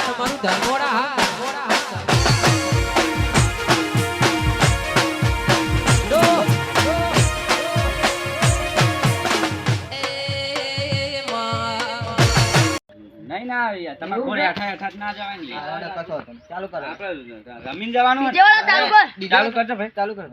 તમારું ધર્મોડા હા. નહીં ના આવે યાર તમારે ઘોડે આઠા આઠા ના જવાનું. કશો ચાલુ કરો. આપણે રમીને જવાનું ચાલુ કર. ચાલુ કરજો ભાઈ. ચાલુ કરો.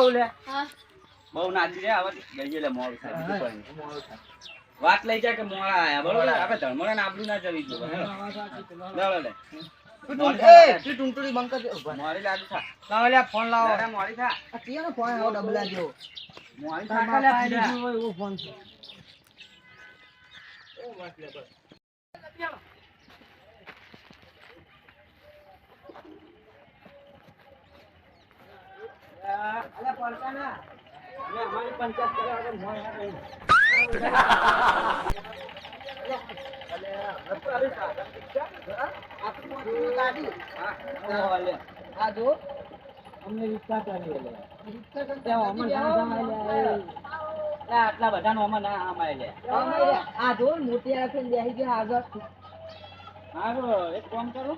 એ લે. બહુ નાચી રે હવે ગઈ લે મોડું વાત લઈ જાય કે મોડા આયા બરોબર? આપણે ધર્મોડા ને આબરૂ ના જવી જોઈએ. લે, લે. ફોન લાવો. મોડી થા. ફોન આવો ડબલા મોડી ફોન છે અલ્યા, પડતા ના. લે, અમારી પંચાયત કરે આગળ મોય ના રહી. હા, લે. આ જો અમને રિક્ષા કરી લે રિક્ષા આટલા બધા નો ના આમાય લે આ જો મોટી આંખે બેસી ગયા આગળ હારું, એક કામ કરો.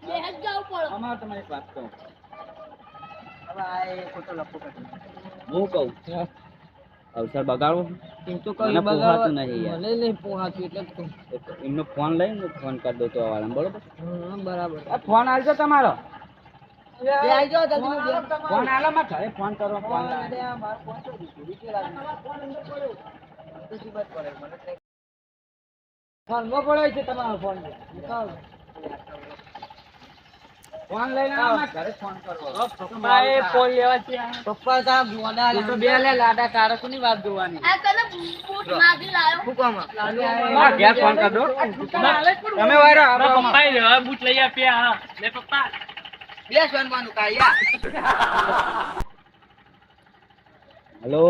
બે જ જવું પડે અમારે તમારી એક વાત કહું હવે આ એ ખોટો લપો કરી હું કહું. અવસર બગાડવો તું તો મને પોહાતું નહીં યાર. મને નહીં પોહાતું એટલે એમનો ફોન લઈને ફોન કરી દો તો આવાળા બરોબર? હમ, બરાબર. આ ફોન આવજો તમારો. ફોન આલો માં ઘરે ફોન કરો ફોન ફોન ફોનમાં છે તમારો ફોન. નિકાલ. ફોન લઈને આવો. ઘરે ફોન કરો પપ્પાએ ફોન પપ્પા તા ગોડા તો બે લે લાડા કારકોની વાત જોવાની? આ કને બૂટ માગી લાયો ફૂકામાં. માં ઘેર ફોન કરી દો તમે વાયરો આપો પપ્પા લેવા બૂટ લઈ આપ્યા હા. લે પપ્પા. બે સોનવાનું કાયા હેલો?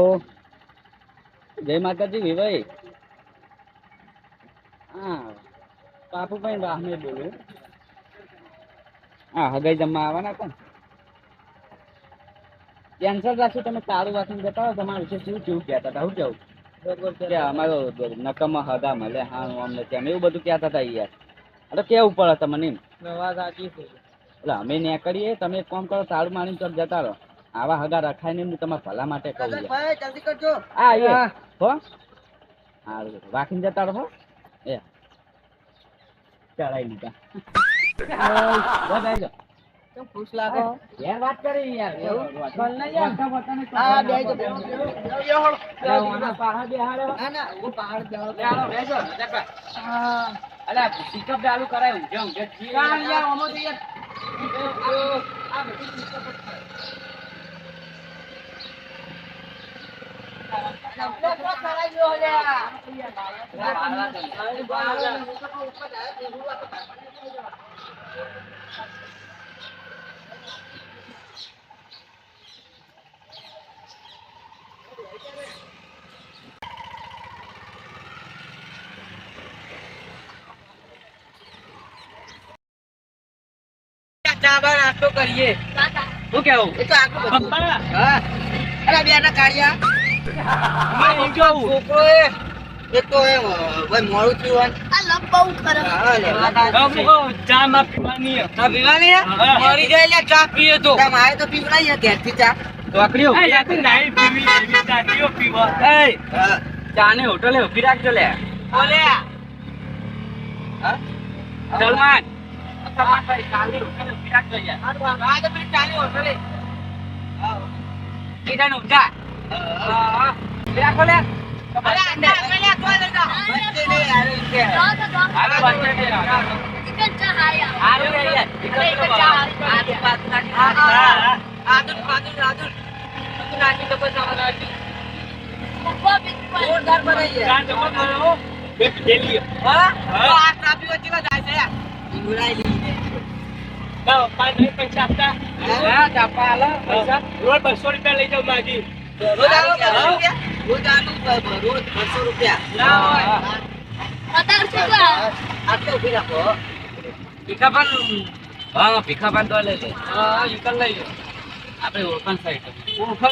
જય માતાજી વિભાઈ હા. પાપુભાઈ રાહમે બોલું હા હગાઈ જમવા આવવાના કોણ? કેન્સલ રાખશું તમે સારું વાંચીને જતા રહો તમારા વિશે શું કેવું કહેતા હતા શું કેવું? અમારો નકમ હદા મળે હા હું અમને તેમ એવું બધું કહેતા હતા યાર. અરે કેવું પડે તમને સાચી છે. એટલે અમે ન્યા કરીએ તમે એક કામ કરો સારું મારીને ચોક જતા રહો. આવા હગા રખાય ને હું તમારા ભલા માટે કહું યાર. જલ્દી કરજો. આ એ. હા. હો? હારું રાખીને જતા રહો એ. ચડાઈ લીધા. ખુશ લાગો? યાર વાત કરી યાર એવું? ચાલ ને યાર. હા બે જો અરે ઓના પાહા બેહાડે. હો. ના ના હું પહાડ જાઉં બેસો, હા. અલા, pickup ચાલુ કરાય ઊંઘે ઊંઘે જી યાર ઓમો તો યાર આ બધી જ થાય. ચા બા નાસ્તો કરીએ. શું કેવું? એ તો આખું પપ્પા. હા. અરે બે ના કાઢ્યા છોકરો એ તો એ ભાઈ મોડું થયું આ લપ બહુ કરે હા ચા માં પીવાની ચા પીવાની મરી જાય લે ચા પીએ તો. મારે તો પીવડાવી હે ઘેરથી ચા. તોકડીઓ આ યાર તું નાઈ પીવી એવી ચા કયો પીવા? એ ચાને હોટલે ઊભી રાખજો લે. બોલે. હા? સલમાન ચાલી તો પેલી ચાલી હોટલ. કીધા નું જા જોરદાર બનાવી બે પેલી હા? આ ટ્રાફિક વચ્ચે જાય છે ના પૈસા આપતા હા, હાલો, પૈસા. રોજ બસો રૂપિયા લઈ જાઉં માગી રોજ ઓળખાણ ઓળખાણ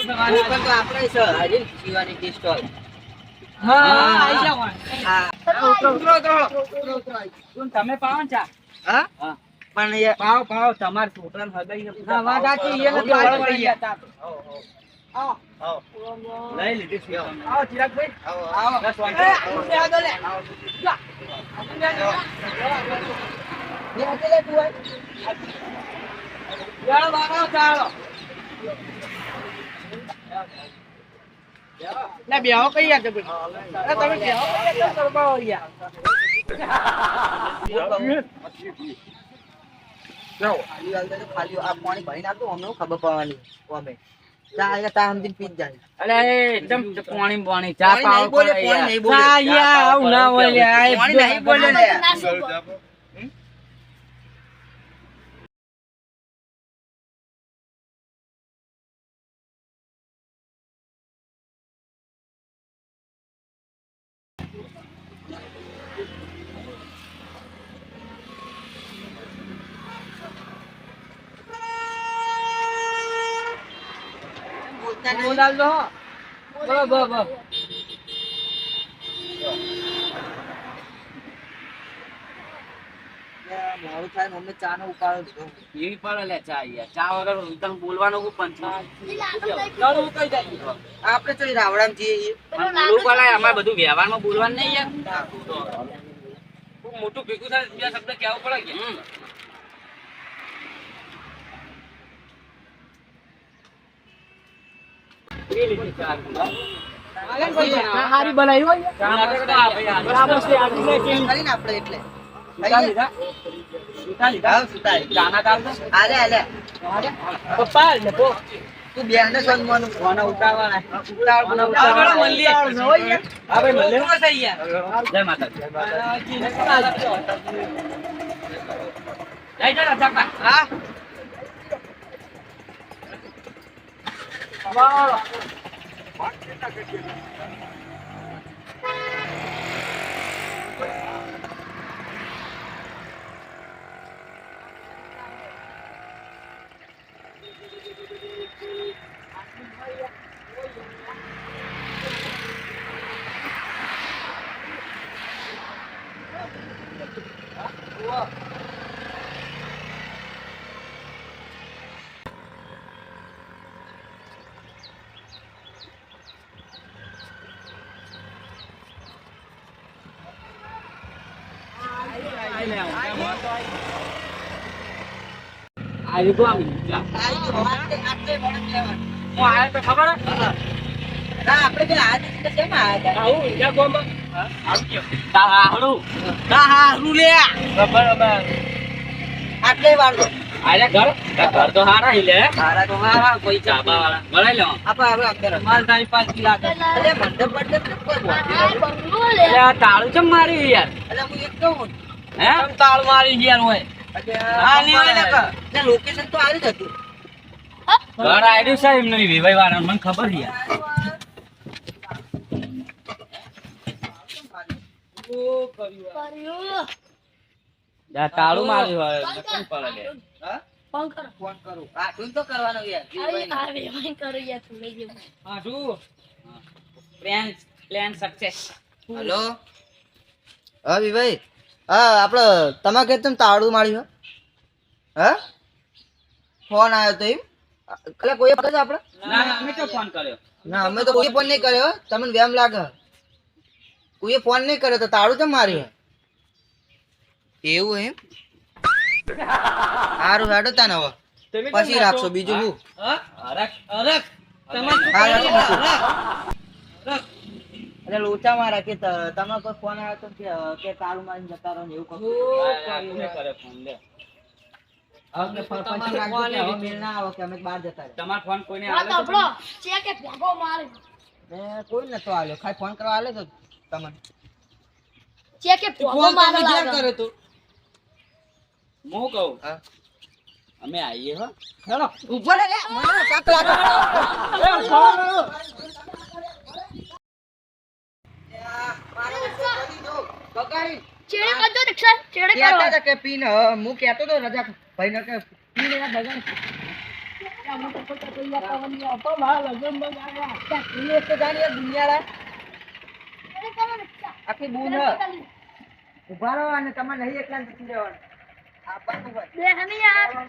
તમારે સ્ટોલ. હા. તમે પાવો ને ચા હા? પણ પાવ પાવ તમારે વાત સાચી. એ નથી. ગયા. આવો. લઈ લીધી છે આવો, ચિરાગભાઈ. આવો બસ એ, નહીં. આટલું લેવા દો લે. જા. આટલું લે, તું હોય. બાબા, ચાલો. લે, બેહો કઈ યાર. તમે બેહો કઈ યાર, યાર. ખાલી આ પાણી ભરી આપજો, અમને ખબર પડવાની અમે ચા તા સમજીને પી જાય. અરે એકદમ પાણી પાણી ચા પાણી નહીં બોલે, પાણી નહીં બોલે. ચા યાર, આવું ના હોય યાર. આ પાણી નહીં બોલે. ના શું બોલ. બોલતા નહીં. બોલાવજો હો. બ, બ, બ. યાર, થાય ને ચા નો ઉકાળો દીધો એવી પડે લે ચા યાર. ચા વગર તને બોલવાનું લાડુ લઈ ચાલો કઈ જાય આપણે તો રાવડામ જઈએ બોલવું લાડુ બધું વ્યવહારમાં બોલવાનું નહીં યાર ખૂબ મોટું ભેગું થાય બીજા શબ્દ કહેવું પડે કે હમ. એ લીધી ચા. ચા હારી બનાવી હોય આપણે એટલે પપ્પા તું બેન ને સંગવાનું કોને ઉતાવળા? ઉતાળ કોને ઉતાળ ઉતાવળા? હા ભાઈ મળીએ. ઉતાળ થઈ યાર. જય માતાજી. લઈ જા ચાકા હા આ આવી ગયો. હું આયા તો ખબર હે? ના, આપણે બે આ દિવસે કેમ આયા હતા? આવું ઈજા ગોમાં આવું આટલે વાળો. ઘર. ઘર તો હારા હી લે. હારા તો હારા, કોઈ ચાબા વાળા. ભરાઈ લો આપણે હવે અંદર માલ તારી પાંચ કિલા અલે, મંડપ મંડપ બંગલો લે. તાળું ચમ મારી યાર? એટલે હું એક કહું. હે? તાળ મારી ગયા હોય? હા, લોકેશન તો આવી જ હતું. ઘર આયડ્યું છે નહીં વિવાહ વાળા મને ખબર યાર. તાળું માર્યું હોય નકમ પડે લે. હા? ફોન કરો. ફોન કરું. આ તો કરવાનો યાર. કરો જેવું પ્લાન પ્લાન સક્સેસ હેલો હા વિભાઈ. હા આપણે તમારે કે તમે તાળું માર્યું હે? હા ફોન આવ્યો તો એમ? એટલે કોઈ ફોન આપણે ના ના અમે તો ફોન કર્યો? ના અમે તો કોઈ ફોન નહીં કર્યો. તમને વેમ લાગે. કોઈએ ફોન નહીં કર્યો તો તાળું કેમ માર્યું એવું એમ? સારું હેડો તાને હવે. પછી રાખશો બીજું હું? રાખ રાખ. તમારે રાખો. એટલે લોચા મારા કે તમે કોઈ ફોન આવ્યો તો કે કે તાળું મારીને જતા રહો એવું કહું. કરે ફોન લે? હવે ફોન પછી રાખજો કે હવે મેળ ના આવે કે અમે બહાર જતા કરી. ચેડે કરજો રિક્ષા ચેડે કરો. કહેતા હતા કે પીન હું કહેતો તો રજા ભાઈ ને કે પીન એના ભગવાન. આખી બૂન ઊભા રહો અને તમે નહીં એટલા યાર